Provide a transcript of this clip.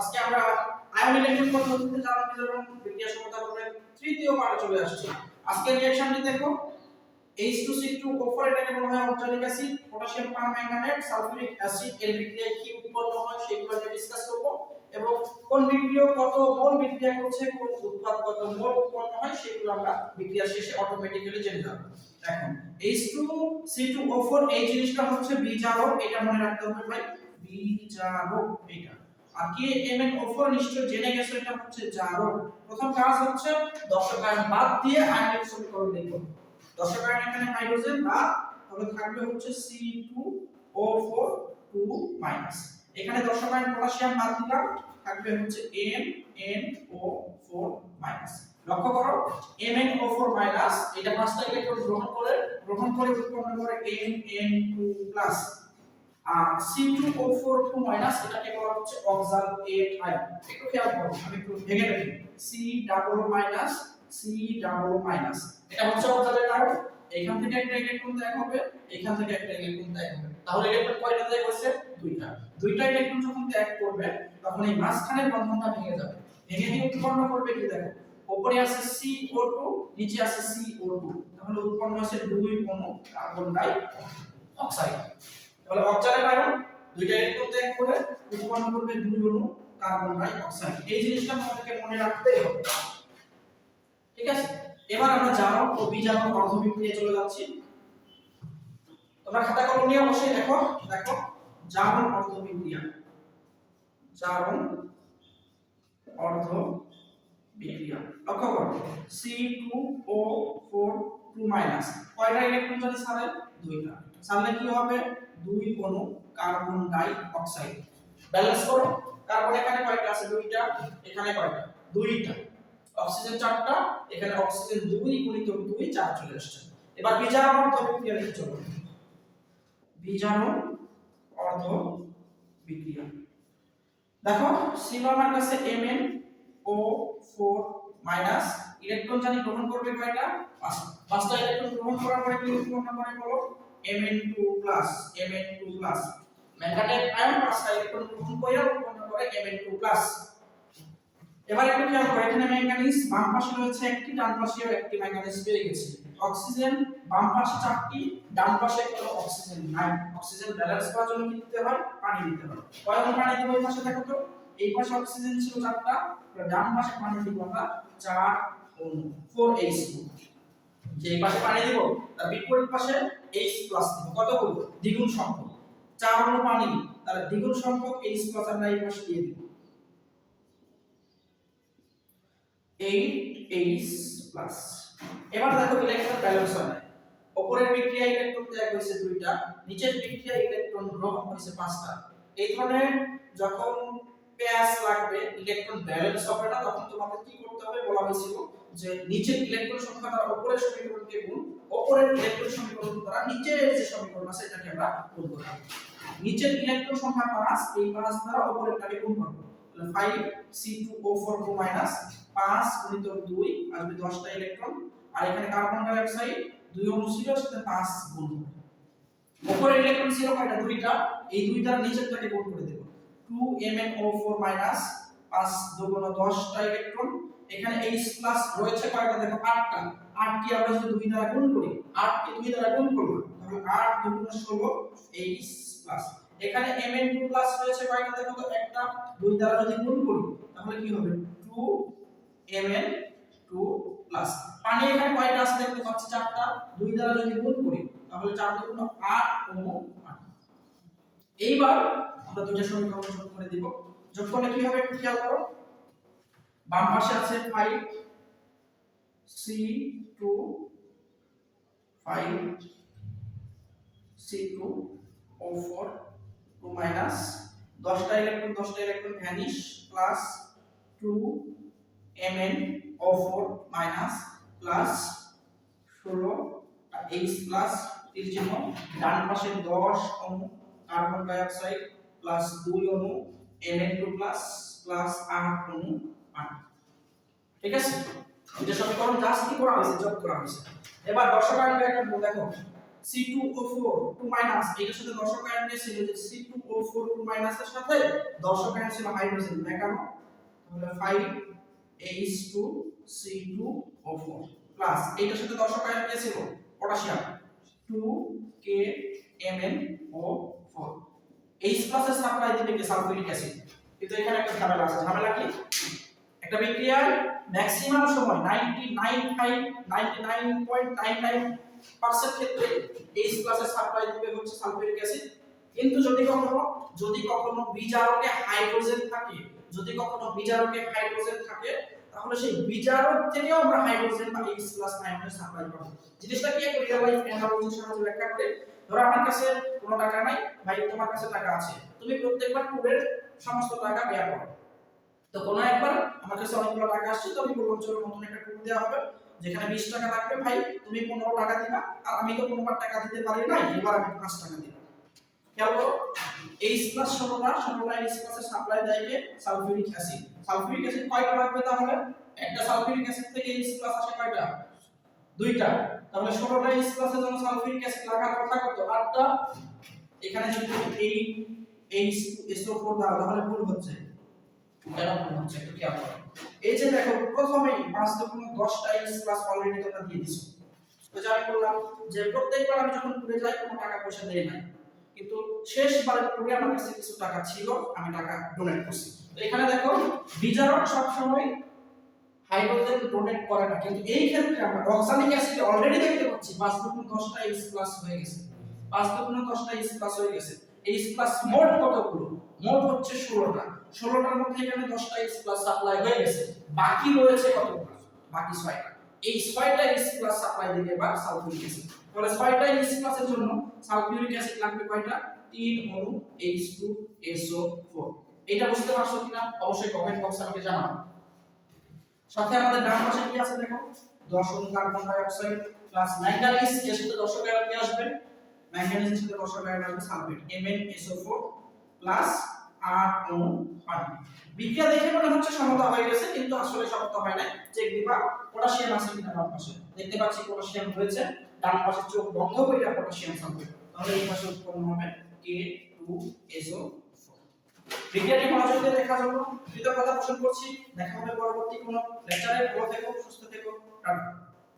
আজকে আমরা ion electron পদ্ধতিতে জ্বালানি বিতরণ বিক্রিয়া সমতা পর্বের তৃতীয় পার্টে চলে আসছি। আজকে রিঅ্যাকশনটি দেখো। H2C2O4 এটাকে বলা হয় oxalic acid potassium permanganate acid এর কি উৎপন্ন হয় সেগুলো নিয়ে ডিসকাস করব। এবং কোন বিক্রিয়া কত মোল বিক্রিয়া করছে, কোন উৎপাদ কত মোল উৎপন্ন হয়, সেগুলো আমরা বিক্রিয়া শেষে অটোমেটিক্যালি জেনে যাব এখন H2C2O4 এই জিনিসটা হচ্ছে বিজারক এটা মনে রাখতে হবে ভাই বিজারক এটা। আর কি MnO4 নিশ্চয় জেনে গেছো, এটা হচ্ছে জারক প্রথম কাজ হচ্ছে দর্শক আয়ন বাদ দিয়ে আয়নিক সমীকরণ লিখো দর্শক আয়ন এখানে হাইড্রোজেন বাদ তবে থাকবে হচ্ছে C2O4 2 মাইনাস এখানে দর্শক আয়ন পটাশিয়াম বাদ দিলাম। থাকবে হচ্ছে MnO4 মাইনাস লক্ষ্য করো MnO4 মাইনাস এটা পাঁচটা ইলেকট্রন গ্রহণ করে গ্রহণ করে উৎপন্ন করে Mn2 প্লাস আর C2O4 2 মাইনাস এটাকে বলা হচ্ছে অক্সাল 8 আয়ন একটু খেয়াল করো, আমি একটু ভেঙে দেখি। C double minus C double minus এটা হচ্ছে অক্সালের কারণ। এইখান থেকে একটা ইলেকট্রন ত্যাগ হবে? এইখান থেকে একটা ইলেকট্রন ত্যাগ হবে? তাহলে ইলেকট্রন কয়টা ত্যাগ হচ্ছে দুইটা। দুইটা ইলেকট্রন যখন ত্যাগ করবে, তখন এই মাঝখানের বন্ধনটা ভেঙে যাবে। ভেঙে দিয়ে উৎপন্ন করবে কি দেখো? উপরে আছে CO2 নিচে আছে CO2 তাহলে উৎপন্ন হচ্ছে দুই অণু কার্বন ডাই অক্সাইড তাহলে অক্সাইড আয়ন দুইটা ইলেকট্রন ত্যাগ করে? উৎপন্ন করবে দুই অণু কার্বন ডাই অক্সাইড এই জিনিসটা আমাদেরকে মনে রাখতেই হবে। ঠিক আছে? এবার আমরা জারক ও বিজারক অর্ধবিক্রিয়ায় চলে যাচ্ছি। তোমরা খাতা কলম নিয়ে অবশ্যই দেখো দেখো জারণ অর্ধবিক্রিয়া জারণ অর্ধ বিক্রিয়া লক্ষ্য করো C2O4 2 মাইনাস কয়টা ইলেকট্রন যদি ছাড়ে দুইটা। ছাড়লে কি হবে? দুই অণু কার্বন ডাই অক্সাইড ব্যালেন্স করো কার্বন এখানে কয়টা আছে? দুইটা, এখানে কয়টা? দুইটা। অক্সিজেন চারটা, এখানে অক্সিজেন দুই গুণিত দুই, চার চলে আসছে। এবার বিজারণ অর্ধ বিক্রিয়া লিখে চলো বিজারণ অর্ধ বিক্রিয়া। দেখো সিনোমার কাছে Mn ও 4 মাইনাস ইলেকট্রন জানি গ্রহণ করবে কয়টা? পাঁচটা ইলেকট্রন গ্রহণ করার পরে কি উৎপন্ন করে বলো? Mn2 plus Mn2 plus magnetic ion পাঁচটা ইলেকট্রন গ্রহণ করে উৎপন্ন করে Mn2 প্লাস এবার একটু খেয়াল করো, এখানে ম্যাঙ্গানিজ বাম পাশে রয়েছে একটি, ডান পাশেও একটি ম্যাঙ্গানিজ পেয়ে গেছে। অক্সিজেন বাম পাশে চারটি, ডান পাশে কোনো অক্সিজেন নাই। অক্সিজেন ব্যালেন্স করার জন্য কি দিতে হয়? পানি দিতে হয়। কয় অণু পানি দেবো এই পাশে দেখো তো? এই পাশে অক্সিজেন ছিল চারটা ডান পাশে পানি দিব আমরা চার অণু 4H2 যে এই পাশে পানি দিব, তার বিপরীত পাশে H প্লাস দিব। কত করব দ্বিগুণ সংখ্যক। চার অণু পানি, তাহলে দ্বিগুণ সংখ্যক H প্লাস আমরা এই পাশে দিয়ে দিব। 8H প্লাস এবার দেখো ব্যালেন্স হয় উপরের বিক্রিয়া ইলেকট্রন হয়েছে দুইটা, নিচের বিক্রিয়া ইলেকট্রন গ্রহণ হয়েছে পাঁচটা। এই ধরনের যখন লাগবে ইলেকট্রন ব্যালেন্স হবে না, তখন তোমাদের কি করতে হবে বলা হয়েছিল যে নিচের ইলেকট্রন সংখ্যা দ্বারা উপরের সমীকরণকে গুণ উপরের ইলেকট্রন সমীকরণ দ্বারা নিচের যে সমীকরণ আছে, এটাকে আমরা গুণ করব। নিচের ইলেকট্রন সংখ্যা 5 এই 5 দ্বারা উপরেরটাকে গুণ তাহলে 5 C2O4 2 মাইনাস 5 গুণিত 2 আসবে 10টা ইলেকট্রন আর এখানে কার্বন ডাই অক্সাইড দুই অণু ছিল সাথে 5 গুণ হবে। উপরের ইলেকট্রন ছিল কয়টা? দুইটা। এই দুই দ্বারা নিচেরটাকে গুণ করে দেব। 2 MnO4 মাইনাস 5 দুগুণ 10টা ইলেকট্রন এখানে H প্লাস রয়েছে কয়টা? দেখো 8টা 8 কি আমরা যদি দুই দ্বারা গুণ করি 8 কে দুই দ্বারা গুণ করব তাহলে 8 দুগুণ 16 H প্লাস এখানে Mn2 প্লাস রয়েছে কয়টা? দেখো তো একটা, দুই দ্বারা যদি গুণ করি, তাহলে কি হবে? 2 Mn2 প্লাস পানি এখানে কয়টা আছে দেখতে পাচ্ছি? চারটা। দুই দ্বারা যদি গুণ করি, তাহলে 4 দুগুণ 8 ও 8 এইবার আমরা দুইটা সমীকরণ যোগ করে দিব। যোগ করলে কি হবে? একটু খেয়াল করো। বাম পাশে আছে 5 C2 5 C2 O4 2 মাইনাস 10টা ইলেকট্রন 10টা electron vanish plus 2 Mn O4 minus plus 16 H plus তীর চিহ্ন। ডান পাশে 10 অণু কার্বন ডাই অক্সাইড প্লাস 2 অণু Mn2 প্লাস প্লাস 8 অণু পানি ঠিক আছে? এটা সমীকরণ জাস্ট কি করা হয়েছে? যোগ করা হয়েছে। এবার দর্শক আয়ন একটা দেখো। C2O4 2 মাইনাস, এটার সাথে দর্শক আয়ন ছিল যে C2O4 2 মাইনাসের সাথে দর্শক আয়ন ছিল হাইড্রোজেন দেখানো তাহলে 5H2C2O4 প্লাস এটার সাথে দর্শক আয়ন ছিল পটাশিয়াম 2KMnO4 H প্লাসের সাপ্লাই দিবে কি? Sulphuric acid. কিন্তু এখানে একটা ঝামেলা আছে। ঝামেলা কি? একটা বিক্রিয়ার ম্যাক্সিমাম সময় 99.99 99.99% ক্ষেত্রে H প্লাসের সাপ্লাই দিবে হচ্ছে সালফিউরিক অ্যাসিড কিন্তু যদি কখনো যদি কখনো বিজারকে হাইড্রোজেন থাকে, যদি কখনো বিজারকে হাইড্রোজেন থাকে, তাহলে সেই বিজারক থেকেও আমরা হাইড্রোজেন বা H প্লাস আয়নের সাপ্লাই পাবো। জিনিসটা কি একটা রিয়েল লাইফ অ্যানালজির সাহায্যে ব্যাখ্যা করে। ধরো আমার কাছে কোনো টাকা নাই, ভাই তোমার কাছে টাকা আছে। তুমি প্রত্যেকবার ট্যুরের সমস্ত টাকা ব্যয় করো। তো কোনো একবার আমার কাছে অনেকগুলো টাকা আসছে, তো আমি বললাম, চলো নতুন একটা ট্যুর দেওয়া হবে। যেখানে বিশ টাকা লাগবে ভাই, তুমি পনেরো টাকা দিবা, আর আমি তো পনেরো টাকা দিতে পারি না এবার আমি পাঁচ টাকা দিব। সাপ্লাই দেয় সালফিউরিক অ্যাসিড সালফিউরিক অ্যাসিড কয়টা লাগবে তাহলে? একটা সালফিউরিক অ্যাসিড থেকে এইচ প্লাস আসে কয়টা? দুইটা। তাহলে ষোলোটা এইচ প্লাসের জন্য সালফিউরিক অ্যাসিড লাগার কথা কত? আটটা। এখানে যদি এই এইচ SO4 দাও তাহলে ভুল হচ্ছে। কেন হচ্ছে একটু খেয়াল করো এই যে দেখো, প্রথমেই পাঁচ দুগুণ দশটা এইচ প্লাস অলরেডি তোমরা দিয়ে দিছো। তো যা আমি বললাম যে প্রত্যেকবার আমি যখন ঘুরে যাই, কোনো টাকা পয়সা দেই না কিন্তু শেষবারের টুরে আমার কাছে কিছু টাকা ছিল, আমি টাকা ডোনেট করছি। তো এখানে দেখো বিজারক সব সময় হাইড্রোজেন ডোনেট করে না। কিন্তু এই ক্ষেত্রে আমরা অক্সালিক অ্যাসিড অলরেডি দেখতে পাচ্ছি, পাঁচ দশটা এইচ প্লাস হয়ে গেছে। পাঁচ দশটা এইচ প্লাস হয়ে গেছে। এইচ প্লাস মোট কতগুলো মোট হচ্ছে ষোলোটা। ষোলোটার মধ্যে এখানে দশটা এইচ প্লাস সাপ্লাই হয়ে গেছে। বাকি রয়েছে কতগুলো বাকি ছয়টা। এই ছয়টা এইচ প্লাস সাপ্লাই দিবে এবার সালফিউরিক অ্যাসিড তাহলে ছয়টা এইচ প্লাসের জন্য সালফিউরিক অ্যাসিড লাগবে কয়টা? তিন অণু H2SO4 এটা বুঝতে পারছ কিনা? অবশ্যই কমেন্ট বক্সে আমাকে জানাও। সাথে আমাদের ডান পাশে কি আছে দেখো? 10 অণু carbon dioxide plus manganese এর সাথে 10 আয়ন কি আসবে ম্যাঙ্গানিজের সাথে 10 আয়ন আসবে সালফেট MnSO4 প্লাস 8 বিক্রিয়া দেখে মনে হচ্ছে সমতা হয়ে গেছে, কিন্তু আসলে সমতা হয় না চেক দিবা পটাশিয়াম আছে কিনা ডান পাশে। দেখতে পাচ্ছি পটাশিয়াম রয়েছে ডান পাশে চোখ বন্ধ করে পটাশিয়াম সালফেট। তাহলে এই পাশে উৎপন্ন হবে K2SO4 ভিডিওটি মনোযোগ দিয়ে দেখার জন্য কৃতজ্ঞতা পোষণ করছি। দেখা হবে পরবর্তী কোনো লেকচারে ভালো থেকো, সুস্থ থেকো, টাটা।